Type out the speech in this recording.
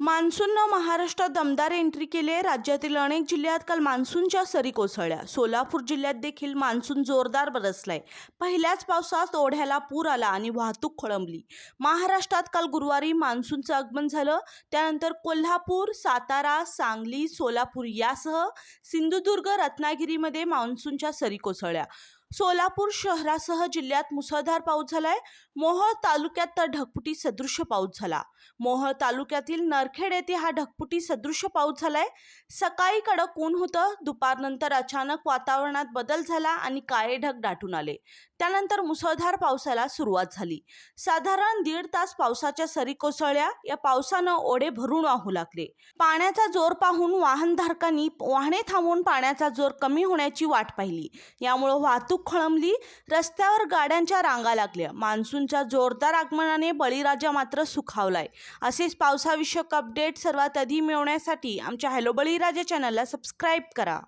मान्सूननं महाराष्ट्रात दमदार एंट्री केली आहे. राज्यातील अनेक जिल्ह्यात काल मान्सूनच्या सरी कोसळल्या. सोलापूर जिल्ह्यात देखील मान्सून जोरदार बरसलाय. पहिल्याच पावसात ओढ्याला पूर आला आणि वाहतूक खोळंबली. महाराष्ट्रात काल गुरुवारी मान्सूनचं आगमन झालं. त्यानंतर कोल्हापूर सातारा सांगली सोलापूर यासह सिंधुदुर्ग रत्नागिरीमध्ये मान्सूनच्या सरी कोसळल्या. सोलापूर शहरासह जिल्ह्यात मुसळधार पाऊस झालाय. मोहोळ तालुक्यात तर ढकपुटी सदृश्य पाऊस झाला. मोहोळ तालुक्यातील नरखेड येथे हा ढकपुटी सदृश्य पाऊस झालाय. सकाळी कडक ऊन होतं? दुपारनंतर अचानक वातावरणात बदल झाला आणि काळे ढग दाटून आले. त्यानंतर मुसळधार पावसाला सुरुवात झाली. साधारण दीड तास पावसाच्या सरी कोसळल्या. या पावसानं ओढे भरून वाहू लागले. पाण्याचा जोर पाहून वाहनधारकांनी वाहने थांबवून पाण्याचा जोर कमी होण्याची वाट पाहिली. यामुळे वाहतूक खोळंबली. रस्त्यावर गाड्यांच्या रांगा लागल्या. मान्सूनच्या जोरदार आगमनाने बळीराजा मात्र सुखावलाय. असेच पावसाविषयक अपडेट सर्वात आधी मिळवण्यासाठी आमच्या हॅलो बळीराजा चॅनलला सबस्क्राईब करा.